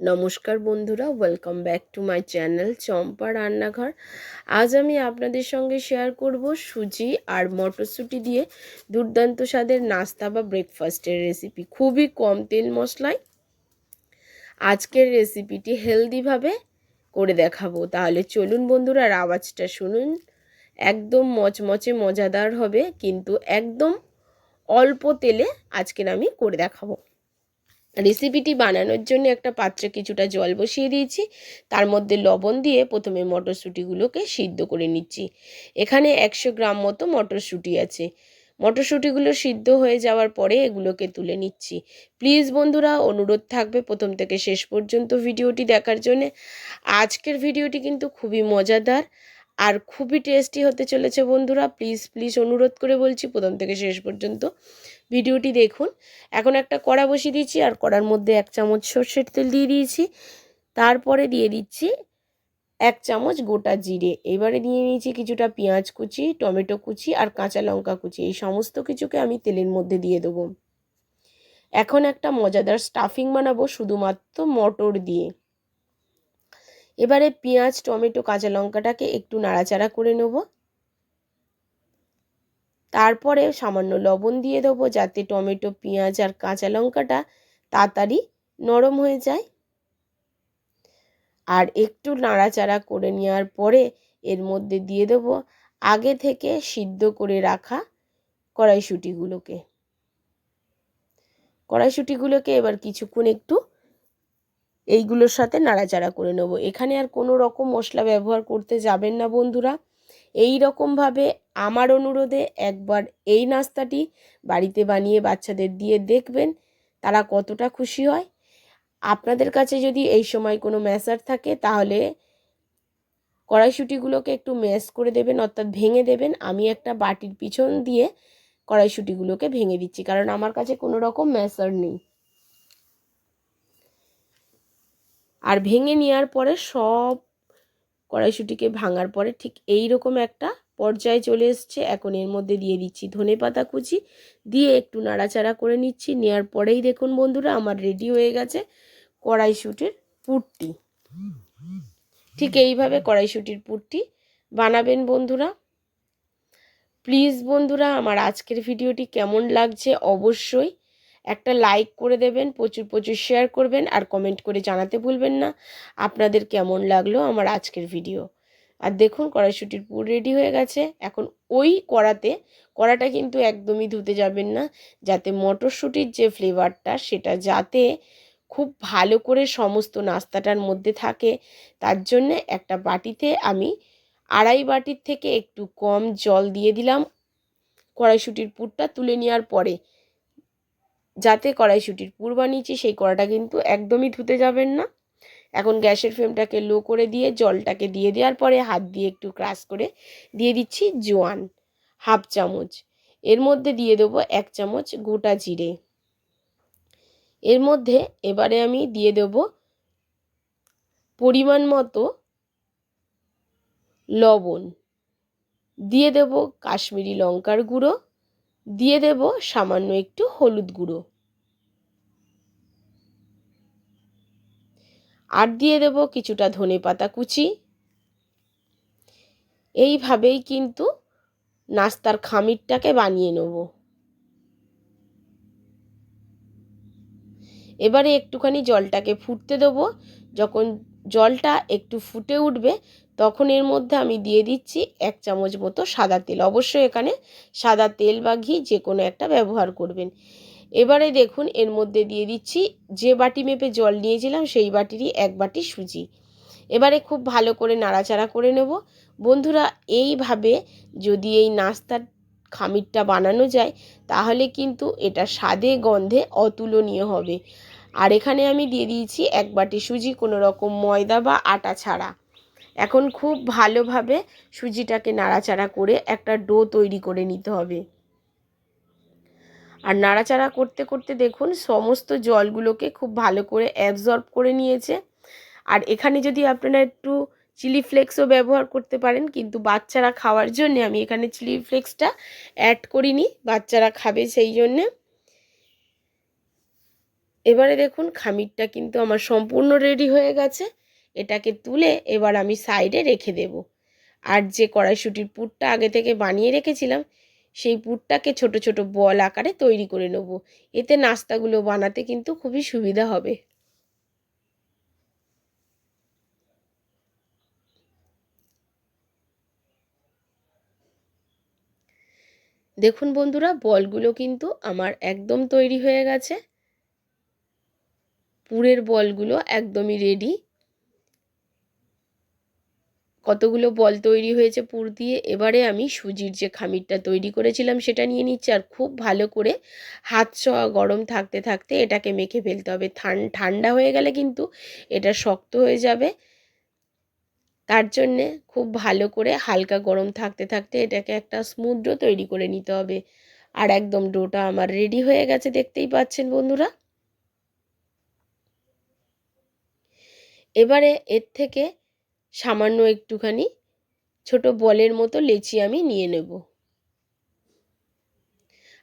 নমস্কার বন্ধুরা welcome back to my channel Champa Rannaghar. আজ আমি আপনাদের সঙ্গে শেয়ার করব সুজি আর মটরশুঁটি দিয়ে দুর্দান্ত স্বাদের নাস্তা বা ব্রেকফাস্টের রেসিপি খুবই কম তেল মশলায় আজকের রেসিপিটি হেলদিভাবে করে দেখাবো। তাহলে চলুন বন্ধুরা, আর আওয়াজটা শুনুন। একদম মচমচে মজাদার হবে, কিন্তু একদম অল্প তেলে আজকের আমি করে দেখাবো। রেসিপিটি বানানোর জন্য একটা পাত্রে কিছুটা জল বসিয়ে দিয়েছি। তার মধ্যে লবণ দিয়ে প্রথমে মটরশুঁটিগুলোকে সিদ্ধ করে নিচ্ছি। এখানে একশো গ্রাম মতো মটরশুঁটি আছে। মটরশুঁটিগুলো সিদ্ধ হয়ে যাওয়ার পরে এগুলোকে তুলে নিচ্ছি। প্লিজ বন্ধুরা, অনুরোধ থাকবে প্রথম থেকে শেষ পর্যন্ত ভিডিওটি দেখার জন্যে। আজকের ভিডিওটি কিন্তু খুবই মজাদার। আর খুবই টেস্টি হতে চলেছে বন্ধুরা। প্লিজ প্লিজ অনুরোধ করে বলছি প্রথম থেকে শেষ পর্যন্ত ভিডিওটি দেখুন। এখন একটা কড়া বসিয়ে দিয়েছি আর কড়ার মধ্যে এক চামচ সর্ষের তেল দিয়ে দিয়েছি। তারপরে দিয়ে দিচ্ছি এক চামচ গোটা জিরে। এবারে দিয়ে নিয়েছি কিছুটা পেঁয়াজ কুচি, টমেটো কুচি আর কাঁচা লঙ্কা কুচি। এই সমস্ত কিছুকে আমি তেলের মধ্যে দিয়ে দেবো। এখন একটা মজাদার স্টাফিং বানাবো, শুধুমাত্র মটর দিয়ে। এবারে পেঁয়াজ, টমেটো, কাঁচা লঙ্কাটাকে একটু নাড়াচাড়া করে নেব। তারপরে সামান্য লবণ দিয়ে দেবো যাতে টমেটো, পেঁয়াজ আর কাঁচা লঙ্কাটা তাড়াতাড়ি নরম হয়ে যায়। আর একটু নাড়াচাড়া করে নেওয়ার পরে এর মধ্যে দিয়ে দেবো আগে থেকে সিদ্ধ করে রাখা কড়াইশুটিগুলোকে। কড়াইশুটিগুলোকে এবার কিছুক্ষণ একটু এইগুলোর সাথে নাড়াচাড়া করে নেব। এখানে আর কোনো রকম মশলা ব্যবহার করতে যাবেন না বন্ধুরা। এই রকমভাবে আমার অনুরোধে একবার এই নাস্তাটি বাড়িতে বানিয়ে বাচ্চাদের দিয়ে দেখবেন, তারা কতটা খুশি হয়। আপনাদের কাছে যদি এই সময় কোনো ম্যাসার থাকে, তাহলে কড়াইশুটিগুলোকে একটু ম্যাশ করে দেবেন, অর্থাৎ ভেঙে দেবেন। আমি একটা বাটির পিছন দিয়ে কড়াইশুটিগুলোকে ভেঙে দিচ্ছি, কারণ আমার কাছে কোনো রকম ম্যাসার নেই। আর ভেঙে নেওয়ার পরে সব কড়াইশুটিকে ভাঙার পরে ঠিক এই রকম একটা পর্যায়ে চলে এসছে। এখন এর মধ্যে দিয়ে দিচ্ছি ধনে পাতা কুচি, দিয়ে একটু নাড়াচাড়া করে নিচ্ছি। নেওয়ার পরেই দেখুন বন্ধুরা, আমার রেডি হয়ে গেছে কড়াইশুটির পুরটি ঠিক এইভাবে কড়াইশুটির পুরটি বানাবেন বন্ধুরা। প্লিজ বন্ধুরা, আমার আজকের ভিডিওটি কেমন লাগছে? অবশ্যই একটা লাইক করে দেবেন, প্রচুর প্রচুর শেয়ার করবেন আর কমেন্ট করে জানাতে ভুলবেন না। আপনাদের কেমন লাগল আমার আজকের ভিডিও আর দেখুন, কড়াইশুটির পুর রেডি হয়ে গেছে। এখন ওই কড়াতে, কড়াটা কিন্তু একদমই ধুতে যাবেন না, যাতে মটরশুঁটির যে ফ্লেভারটা সেটা যাতে খুব ভালো করে সমস্ত নাস্তাটার মধ্যে থাকে। তার জন্যে একটা বাটিতে আমি আড়াই বাটির থেকে একটু কম জল দিয়ে দিলাম। কড়াইশুটির পুরটা তুলে নেওয়ার পরে যাতে কড়াইশুটির পুর বানিয়েছি, সেই কড়াটা কিন্তু একদমই ধুতে যাবেন না। এখন গ্যাসের ফ্লেমটাকে লো করে দিয়ে, জলটাকে দিয়ে দেওয়ার পরে হাত দিয়ে একটু ক্রাশ করে দিয়ে দিচ্ছি জোয়ান, হাফ চামচ। এর মধ্যে দিয়ে দেবো এক চামচ গোটা জিরে। এর মধ্যে এবারে আমি দিয়ে দেব পরিমাণ মতো লবণ। দিয়ে দেব কাশ্মীরি লঙ্কার গুঁড়ো। দিয়ে দেব সামান্য একটু হলুদ গুঁড়ো। আর দিয়ে দেব কিছুটা ধনে পাতা কুচি। এইভাবেই কিন্তু নাস্তার খামিরটাকে বানিয়ে নেব। এবারে একটুখানি জলটাকে ফুটতে দেবো। যখন জলটা একটু ফুটে উঠবে, তখন এর মধ্যে আমি দিয়ে দিচ্ছি এক চামচ মতো সাদা তেল। অবশ্যই এখানে সাদা তেল বা ঘি যে কোনো একটা ব্যবহার করবেন। এবারে দেখুন, এর মধ্যে দিয়ে দিচ্ছি যে বাটি মেপে জল নিয়েছিলাম সেই বাটিরই এক বাটি সুজি। এবারে খুব ভালো করে নাড়াচাড়া করে নেব। বন্ধুরা, এইভাবে যদি এই নাস্তার খামিরটা বানানো যায়, তাহলে কিন্তু এটা স্বাদে, গন্ধে অতুলনীয় হবে। আর এখানে আমি দিয়ে দিয়েছি এক বাটি সুজি, কোনো রকম ময়দা বা আটা ছাড়া। এখন খুব ভালোভাবে সুজিটাকে নাড়াচাড়া করে একটা ডো তৈরি করে নিতে হবে। আর নাড়াচাড়া করতে করতে দেখুন, সমস্ত জলগুলোকে খুব ভালো করে অ্যাবজর্ব করে নিয়েছে। আর এখানে যদি আপনারা একটু চিলি ফ্লেক্সও ব্যবহার করতে পারেন, কিন্তু বাচ্চারা খাওয়ার জন্য আমি এখানে চিলি ফ্লেক্সটা অ্যাড করিনি, বাচ্চারা খাবে সেই জন্যে। এবারে দেখুন খামিরটা কিন্তু আমার সম্পূর্ণ রেডি হয়ে গেছে। এটাকে তুলে এবার আমি সাইডে রেখে দেব। আর যে কড়াইশুটির পুরটা আগে থেকে বানিয়ে রেখেছিলাম, সেই পুরটাকে ছোট ছোট বল আকারে তৈরি করে নেব। এতে নাস্তাগুলো বানাতে কিন্তু খুবই সুবিধা হবে। দেখুন বন্ধুরা, বলগুলো কিন্তু আমার একদম তৈরি হয়ে গেছে। পুরের বলগুলো একদমই রেডি কতগুলো বল তৈরি হয়েছে পুর দিয়ে, এবারে আমি সুজির যে খামিরটা তৈরি করেছিলাম সেটা নিয়ে নিচ্ছি আর খুব ভালো করে হাত ছোঁয়া গরম থাকতে থাকতে এটাকে মেখে ফেলতে হবে। ঠান্ডা হয়ে গেলে কিন্তু এটা শক্ত হয়ে যাবে। তার জন্যে খুব ভালো করে হালকা গরম থাকতে থাকতে এটাকে একটা স্মুথ ডো তৈরি করে নিতে হবে। আর একদম ডোটা আমার রেডি হয়ে গেছে, দেখতেই পাচ্ছেন বন্ধুরা। এবারে এর থেকে সামান্য একটুখানি ছোট বলের মতো লেচি আমি নিয়ে নেব।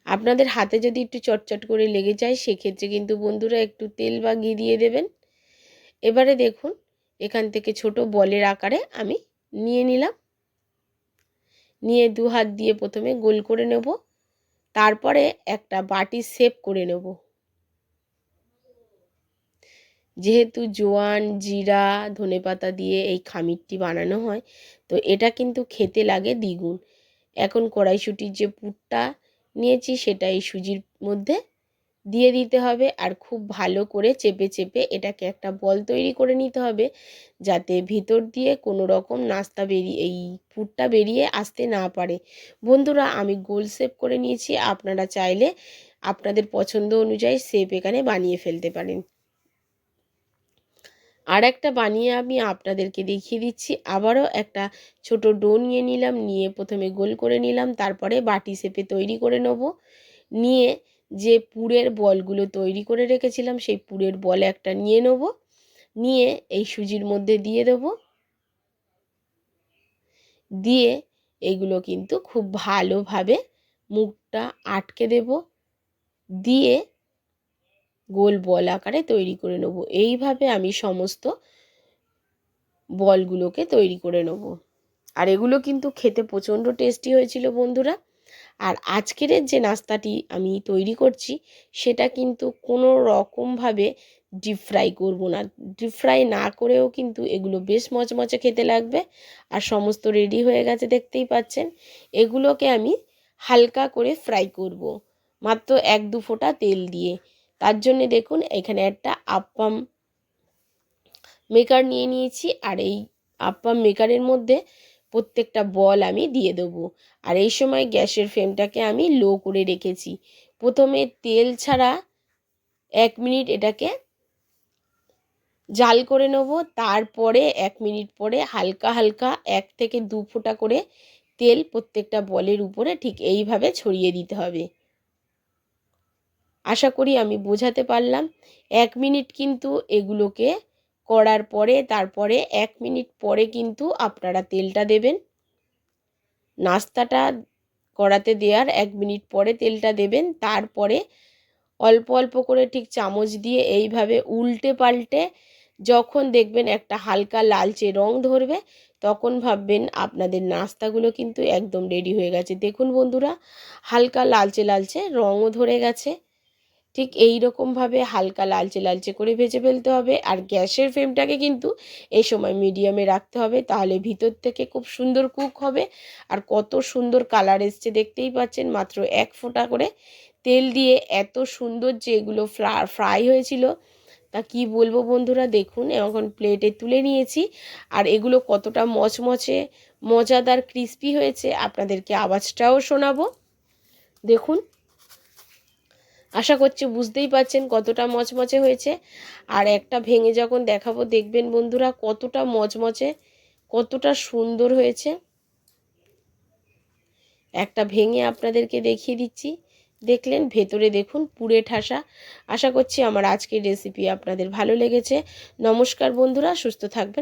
আপনাদের হাতে যদি একটু চটচট করে লেগে যায়, সেক্ষেত্রে কিন্তু বন্ধুরা একটু তেল বা ঘি দিয়ে দেবেন। এবারে দেখুন, এখান থেকে ছোট বলের আকারে আমি নিয়ে নিলাম। নিয়ে দু হাত দিয়ে প্রথমে গোল করে নেব। তারপরে একটা বাটি সেপ করে নেব। যেহেতু জোয়ান, জিরা ধনেপাতা দিয়ে এই খামিরটি বানানো হয়, তো এটা কিন্তু খেতে লাগে দ্বিগুণ। এখন কড়াইশুটির যে পুরটা নিয়েছি সেটা এই সুজির মধ্যে দিয়ে দিতে হবে আর খুব ভালো করে চেপে চেপে এটাকে একটা বল তৈরি করে নিতে হবে যাতে ভিতর দিয়ে কোনো রকম নাস্তা বেরিয়ে, এই পুরটা বেরিয়ে আসতে না পারে। বন্ধুরা, আমি গোল শেপ করে নিয়েছি, আপনারা চাইলে আপনাদের পছন্দ অনুযায়ী শেপ এখানে বানিয়ে ফেলতে পারেন। আর একটা বানিয়ে আমি আপনাদেরকে দেখিয়ে দিচ্ছি। আবারও একটা ছোট ডো নিয়ে নিলাম, নিয়ে প্রথমে গোল করে নিলাম, তারপরে বাটি শেপে তৈরি করে নেব। নিয়ে যে পুরের বলগুলো তৈরি করে রেখেছিলাম, সেই পুরের বল একটা নিয়ে নেব। নিয়ে এই সুজির মধ্যে দিয়ে দেব। দিয়ে এগুলো কিন্তু খুব ভালোভাবে মুখটা আটকে দেব। দিয়ে গোল বল আকারে তৈরি করে নেব। এইভাবে আমি সমস্ত বলগুলোকে তৈরি করে নেব। আর এগুলো কিন্তু খেতে প্রচণ্ড টেস্টি হয়েছিল বন্ধুরা। আর আজকের যে নাস্তাটি আমি তৈরি করছি, সেটা কিন্তু কোনো রকমভাবে ডিপ ফ্রাই করব না। ডিপ ফ্রাই না করেও কিন্তু এগুলো বেশ মচমচে খেতে লাগবে। আর সমস্ত রেডি হয়ে গেছে দেখতেই পাচ্ছেন। এগুলোকে আমি হালকা করে ফ্রাই করব। মাত্র এক দু ফোঁটা তেল দিয়ে। তার জন্যে দেখুন এখানে একটা আপ্পাম মেকার নিয়ে নিয়েছি, আর এই আপ্পাম মেকারের মধ্যে প্রত্যেকটা বল আমি দিয়ে দেবো। আর এই সময় গ্যাসের ফ্লেমটাকে আমি লো করে রেখেছি। প্রথমে তেল ছাড়া এক মিনিট এটাকে জাল করে নেব, তারপরে এক মিনিট পরে হালকা হালকা এক থেকে দু ফোঁটা করে তেল প্রত্যেকটা বলের উপরে ঠিক এইভাবে ছড়িয়ে দিতে হবে। আশা করি আমি বোঝাতে পারলাম। এক মিনিট কিন্তু এগুলোকে করার পরে, তারপরে এক মিনিট পরে কিন্তু আপনারা তেলটা দেবেন। নাস্তাটা করাতে দেওয়ার এক মিনিট পরে তেলটা দেবেন। তারপরে অল্প অল্প করে ঠিক চামচ দিয়ে এইভাবে উল্টে পাল্টে যখন দেখবেন একটা হালকা লালচে রং ধরবে, তখন ভাববেন আপনাদের নাস্তাগুলো কিন্তু একদম রেডি হয়ে গেছে। দেখুন বন্ধুরা, হালকা লালচে লালচে রঙও ধরে গেছে। ঠিক এই রকমভাবে হালকা লালচে লালচে করে ভেজে ফেলতে হবে। আর গ্যাসের ফ্লেমটাকে কিন্তু এই সময় মিডিয়ামে রাখতে হবে, তাহলে ভিতর থেকে খুব সুন্দর কুক হবে। আর কত সুন্দর কালার এসছে দেখতেই পাচ্ছেন, মাত্র এক ফোঁটা করে তেল দিয়ে এত সুন্দর যে এগুলো ফ্রাই হয়েছিল, তা কি বলব বন্ধুরা, দেখুন এখন প্লেটে তুলে নিয়েছি। আর এগুলো কতটা মচমচে, মজাদার ক্রিস্পি হয়েছে, আপনাদেরকে আওয়াজটাও শোনাবো। দেখুন আশা করছি বুঝতেই পাচ্ছেন কতটা মচমচে হয়েছে। আর একটা ভেঙে যখন দেখাবো, দেখবেন বন্ধুরা কতটা মচমচে, কতটা সুন্দর হয়েছে। একটা ভেঙে আপনাদেরকে দেখিয়ে দিচ্ছি। দেখলেন, ভেতরে দেখুন পুড়ে ঠাসা। আশা করছি আমার আজকের রেসিপি আপনাদের ভালো লেগেছে। নমস্কার বন্ধুরা, সুস্থ থাকবেন।